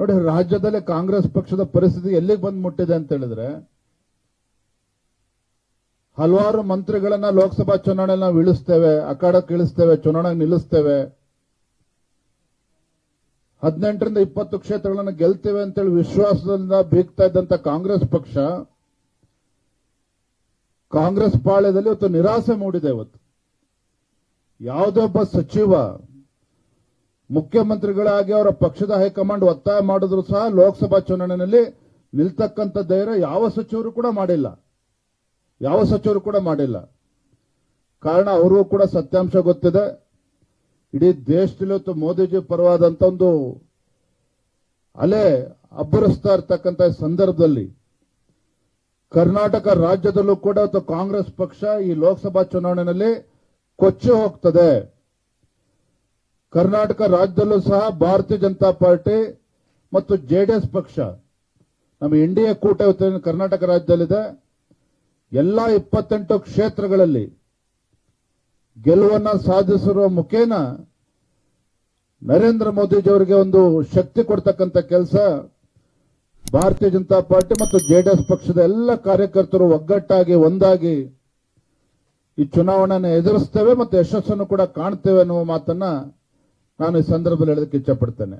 ನೋಡಿ, ರಾಜ್ಯದಲ್ಲಿ ಕಾಂಗ್ರೆಸ್ ಪಕ್ಷದ ಪರಿಸ್ಥಿತಿ ಎಲ್ಲಿಗೆ ಬಂದು ಮುಟ್ಟಿದೆ ಅಂತ ಹೇಳಿದ್ರೆ, ಹಲವಾರು ಮಂತ್ರಿಗಳನ್ನ ಲೋಕಸಭಾ ಚುನಾವಣೆಯಲ್ಲಿ ನಾವು ಇಳಿಸ್ತೇವೆ, ಅಖಾಡಕ್ಕೆ ಇಳಿಸ್ತೇವೆ ಚುನಾವಣೆ ನಿಲ್ಲಿಸ್ತೇವೆ. ಹದಿನೆಂಟರಿಂದ ಇಪ್ಪತ್ತು ಕ್ಷೇತ್ರಗಳನ್ನು ಗೆಲ್ತೇವೆ ಅಂತೇಳಿ ವಿಶ್ವಾಸದಿಂದ ಬೀಗ್ತಾ ಇದ್ದಂತ ಕಾಂಗ್ರೆಸ್ ಪಕ್ಷ, ಕಾಂಗ್ರೆಸ್ ಪಾಳ್ಯದಲ್ಲಿ ಇವತ್ತು ನಿರಾಸೆ ಮೂಡಿದೆ ಇವತ್ತು. ಯಾವುದೇ ಒಬ್ಬ ಸಚಿವ ಮುಖ್ಯಮಂತ್ರಿಗಳಾಗಿ ಅವರ ಪಕ್ಷದ ಹೈಕಮಾಂಡ್ ಒತ್ತಾಯ ಮಾಡಿದ್ರು ಸಹ ಲೋಕಸಭಾ ಚುನಾವಣೆಯಲ್ಲಿ ನಿಲ್ತಕ್ಕಂಥ ಧೈರ್ಯ ಯಾವ ಸಚಿವರು ಕೂಡ ಮಾಡಿಲ್ಲ. ಯಾವ ಸಚಿವರು ಕೂಡ ಮಾಡಿಲ್ಲ. ಕಾರಣ ಅವ್ರಿಗೂ ಕೂಡ ಸತ್ಯಾಂಶ ಗೊತ್ತಿದೆ. ಇಡೀ ದೇಶದಲ್ಲಿ ಇವತ್ತು ಮೋದಿಜಿ ಪರವಾದಂತ ಒಂದು ಅಲೆ ಅಬ್ಬರಿಸ್ತಾ ಇರ್ತಕ್ಕಂಥ ಸಂದರ್ಭದಲ್ಲಿ ಕರ್ನಾಟಕ ರಾಜ್ಯದಲ್ಲೂ ಕೂಡ ಕಾಂಗ್ರೆಸ್ ಪಕ್ಷ ಈ ಲೋಕಸಭಾ ಚುನಾವಣೆಯಲ್ಲಿ ಕೊಚ್ಚಿ ಹೋಗ್ತದೆ. ಕರ್ನಾಟಕ ರಾಜ್ಯದಲ್ಲೂ ಸಹ ಭಾರತೀಯ ಜನತಾ ಪಾರ್ಟಿ ಮತ್ತು ಜೆಡಿಎಸ್ ಪಕ್ಷ, ನಮ್ಮ ಎನ್ಡಿಎ ಕೂಟ ಕರ್ನಾಟಕ ರಾಜ್ಯದಲ್ಲಿದೆ. ಎಲ್ಲ ಇಪ್ಪತ್ತೆಂಟು ಕ್ಷೇತ್ರಗಳಲ್ಲಿ ಗೆಲುವನ್ನ ಸಾಧಿಸಿರುವ ಮುಖೇನ ನರೇಂದ್ರ ಮೋದಿಜಿಯವರಿಗೆ ಒಂದು ಶಕ್ತಿ ಕೊಡ್ತಕ್ಕಂಥ ಕೆಲಸ ಭಾರತೀಯ ಜನತಾ ಪಾರ್ಟಿ ಮತ್ತು ಜೆಡಿಎಸ್ ಪಕ್ಷದ ಎಲ್ಲ ಕಾರ್ಯಕರ್ತರು ಒಗ್ಗಟ್ಟಾಗಿ, ಒಂದಾಗಿ ಈ ಚುನಾವಣೆಯನ್ನು ಎದುರಿಸ್ತೇವೆ ಮತ್ತು ಯಶಸ್ಸನ್ನು ಕೂಡ ಕಾಣ್ತೇವೆ ಅನ್ನುವ ಮಾತನ್ನ ನಾನು ಈ ಸಂದರ್ಭದಲ್ಲಿ ಹೇಳೋದಕ್ಕೆ ಇಚ್ಛಪಡ್ತೇನೆ